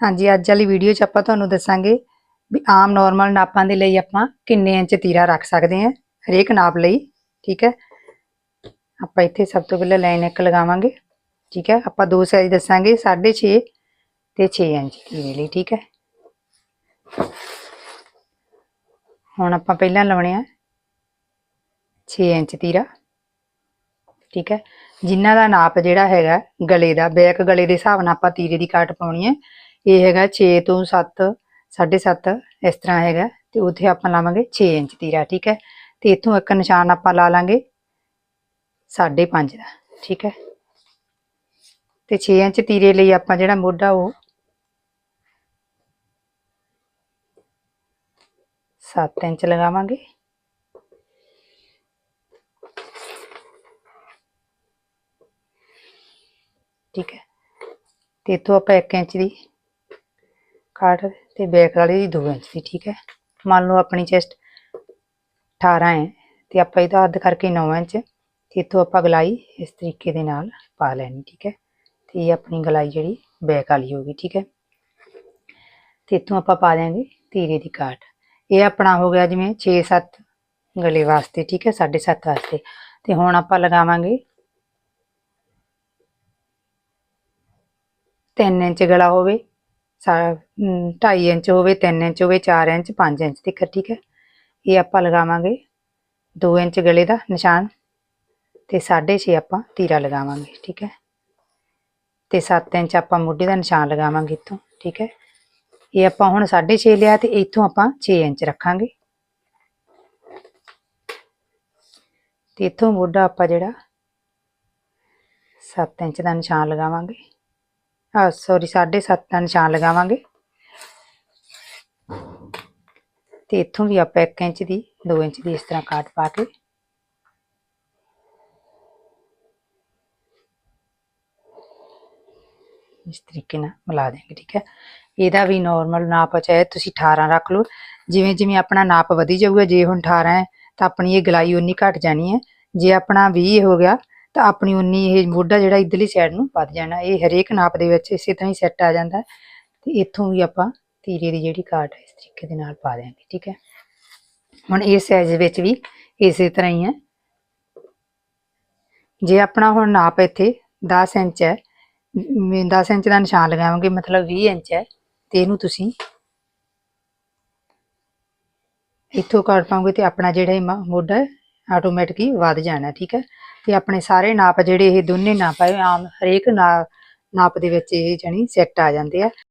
ਹਾਂਜੀ, ਅੱਜ ਵਾਲੀ ਵੀਡੀਓ 'ਚ ਆਪਾਂ ਤੁਹਾਨੂੰ ਦੱਸਾਂਗੇ ਵੀ ਆਮ ਨਾਰਮਲ ਨਾਪਾਂ ਦੇ ਲਈ ਆਪਾਂ ਕਿੰਨੇ ਇੰਚ ਤੀਰਾ ਰੱਖ ਸਕਦੇ ਹਾਂ, ਹਰੇਕ ਨਾਪ ਲਈ, ਠੀਕ ਹੈ? ਆਪਾਂ ਇੱਥੇ ਸਭ ਤੋਂ ਪਹਿਲਾਂ ਲਾਈਨ ਇੱਕ ਲਗਾਵਾਂਗੇ, ਠੀਕ ਹੈ? ਆਪਾਂ ਦੋ ਸਾਈਜ਼ ਦੱਸਾਂਗੇ 6.5 ਤੇ 6 ਇੰਚ ਤੀਰੇ ਲਈ ਠੀਕ ਹੈ? ਹੁਣ ਆਪਾਂ ਪਹਿਲਾਂ ਲਾਉਣੇ ਆ 6 ਇੰਚ ਤੀਰਾ, ਠੀਕ ਹੈ? ਜਿਨ੍ਹਾਂ ਦਾ ਨਾਪ ਜਿਹੜਾ ਹੈਗਾ ਗਲੇ ਦਾ ਬੈਕ ਗਲੇ ਦੇ ਹਿਸਾਬ ਨਾਲ ਆਪਾਂ ਤੀਰੇ ਦੀ ਕਾਟ ਪਾਉਣੀ ਹੈ ਇਹ ਹੈਗਾ 6 ਤੋਂ 7 7.5 ਇਸ ਤਰ੍ਹਾਂ ਹੈਗਾ ਤੇ ਉੱਥੇ ਆਪਾਂ ਲਾਵਾਂਗੇ 6 ਇੰਚ ਤੀਰਾ, ਠੀਕ ਹੈ? ਤੇ ਇੱਥੋਂ ਇੱਕ ਨਿਸ਼ਾਨ ਆਪਾਂ ਲਾ ਲਾਂਗੇ 5.5 ਦਾ, ਠੀਕ ਹੈ? ਤੇ 6 ਇੰਚ ਤੀਰੇ ਲਈ ਆਪਾਂ ਜਿਹੜਾ ਮੋਢਾ ਉਹ 7 ਇੰਚ ਲਗਾਵਾਂਗੇ। ਠੀਕ ਹੈ? ਤੇ ਇੱਥੋਂ ਆਪਾਂ 1 ਇੰਚ ਦੀ ਕਾਟ ਤੇ ਬੈਕ ਵਾਲੀ ਦੀ 2 ਇੰਚ ਦੀ ਠੀਕ ਹੈ? ਮੰਨ ਲਓ ਆਪਣੀ ਚੈਸਟ 18 ਹੈ ਤੇ ਆਪਾਂ ਇਹਦਾ ਅੱਧ ਕਰਕੇ 9 ਇੰਚ ਤੇ ਇੱਥੋਂ ਆਪਾਂ ਗਲਾਈ ਇਸ ਤਰੀਕੇ ਦੇ ਨਾਲ ਪਾ ਲੈਣੀ, ਠੀਕ ਹੈ? ਤੇ ਇਹ ਆਪਣੀ ਗਲਾਈ ਜਿਹੜੀ ਬੈਕ ਵਾਲੀ ਹੋਗੀ ਠੀਕ ਹੈ? ਤੇ ਇੱਥੋਂ ਆਪਾਂ ਪਾ ਦਿਆਂਗੇ ਤੀਰੇ ਦੀ ਕਾਟ ਇਹ ਆਪਣਾ ਹੋ ਗਿਆ ਜਿਵੇਂ 6-7 ਗਲੇ ਵਾਸਤੇ, ਠੀਕ ਹੈ? 7.5 ਵਾਸਤੇ। ਤੇ ਹੁਣ ਆਪਾਂ ਲਗਾਵਾਂਗੇ 3 ਇੰਚ ਗਲਾ ਹੋਵੇ 2.5 ਇੰਚ ਹੋਵੇ 3 ਇੰਚ ਹੋਵੇ 4 ਇੰਚ 5 ਇੰਚ ਤੱਕ ਠੀਕ ਹੈ? ਇਹ ਆਪਾਂ ਲਗਾਵਾਂਗੇ 2 ਇੰਚ ਗਲੇ ਦਾ ਨਿਸ਼ਾਨ ਤੇ 6.5 ਆਪਾਂ ਤੀਰਾ ਲਗਾਵਾਂਗੇ, ਠੀਕ ਹੈ? ਤੇ 7 ਇੰਚ ਆਪਾਂ ਮੋਢੇ ਦਾ ਨਿਸ਼ਾਨ ਲਗਾਵਾਂਗੇ ਇੱਥੋਂ, ਠੀਕ ਹੈ? ਇਹ ਆਪਾਂ ਹੁਣ 6.5 ਲਿਆ ਤੇ ਇੱਥੋਂ ਆਪਾਂ 6 ਇੰਚ ਰੱਖਾਂਗੇ। ਤੇ ਇੱਥੋਂ ਮੋਢਾ ਆਪਾਂ ਜਿਹੜਾ 7 ਇੰਚ ਦਾ ਨਿਸ਼ਾਨ ਲਗਾਵਾਂਗੇ। ਆ ਸੌਰੀ 7.5 ਦਾ ਨਿਸ਼ਾਨ ਲਗਾਵਾਂਗੇ। ਤੇ ਇੱਥੋਂ ਵੀ ਆਪਾਂ 1 ਇੰਚ ਦੀ 2 ਇੰਚ ਦੀ ਇਸ ਤਰ੍ਹਾਂ ਕਾਟ ਪਾ ਕੇ। ਇਸ ਤਰੀਕੇ ਨਾਲ ਮਿਲਾ ਦੇਂਗੇ ਠੀਕ ਹੈ? ਇਹਦਾ ਵੀ ਨਾਰਮਲ ਨਾਪ ਚਾਹੇ ਤੁਸੀਂ 18 ਰੱਖ ਲਓ। ਜਿਵੇਂ ਜਿਵੇਂ ਆਪਣਾ ਨਾਪ ਵਧੀ ਜਾਊਗਾ, ਜੇ ਹੁਣ 18 ਹੈ, ਤਾਂ ਆਪਣੀ ਇਹ ਗਲਾਈ ਉਨੀ ਘਟ ਜਾਣੀ ਹੈ। ਜੇ ਆਪਣਾ 20 ਹੋ ਗਿਆ ਤਾਂ ਆਪਣੀ ਉਨੀ ਇਹ ਮੋਢਾ ਜਿਹੜਾ ਇਧਰਲੀ ਸਾਈਡ ਨੂੰ ਵੱਧ ਜਾਣਾ। ਇਹ ਹਰੇਕ ਨਾਪ ਦੇ ਵਿੱਚ ਇਸੇ ਤਰ੍ਹਾਂ ਹੀ ਸੈੱਟ ਆ ਜਾਂਦਾ। ਤੇ ਇੱਥੋਂ ਵੀ ਆਪਾਂ ਤੀਰੇ ਦੀ ਜਿਹੜੀ ਕਾਟ ਹੈ ਇਸ ਤਰੀਕੇ ਦੇ ਨਾਲ ਪਾ ਦਿਆਂਗੇ, ਠੀਕ ਹੈ? ਹੁਣ ਇਸ ਸਾਈਜ਼ ਵਿੱਚ ਵੀ ਇਸੇ ਤਰ੍ਹਾਂ ਹੀ ਹੈ। ਜੇ ਆਪਣਾ ਹੁਣ ਨਾਪ ਇੱਥੇ 10 ਇੰਚ ਹੈ, ਮੈਂ 10 ਇੰਚ ਦਾ ਨਿਸ਼ਾਨ ਲਗਾਵਾਂਗੇ, ਮਤਲਬ 20 ਇੰਚ ਹੈ, ਤੇ ਇਹਨੂੰ ਤੁਸੀਂ ਇੱਥੋਂ ਕੱਟ ਪਾਉਂਗੇ ਤੇ ਆਪਣਾ ਜਿਹੜਾ ਇਹ ਮੋਢਾ ਆਟੋਮੈਟਿਕ ਹੀ ਵੱਧ ਜਾਣਾ, ਠੀਕ ਹੈ? ਤੇ ਆਪਣੇ ਸਾਰੇ ਨਾਪ ਜਿਹੜੇ ਇਹ ਦੋਨੇ ਨਾਪ ਹੈ ਆਮ ਹਰੇਕ ਨਾ- ਨਾਪ ਦੇ ਵਿੱਚ ਇਹ ਜਾਣੀ ਸੈੱਟ ਆ ਜਾਂਦੇ ਆ।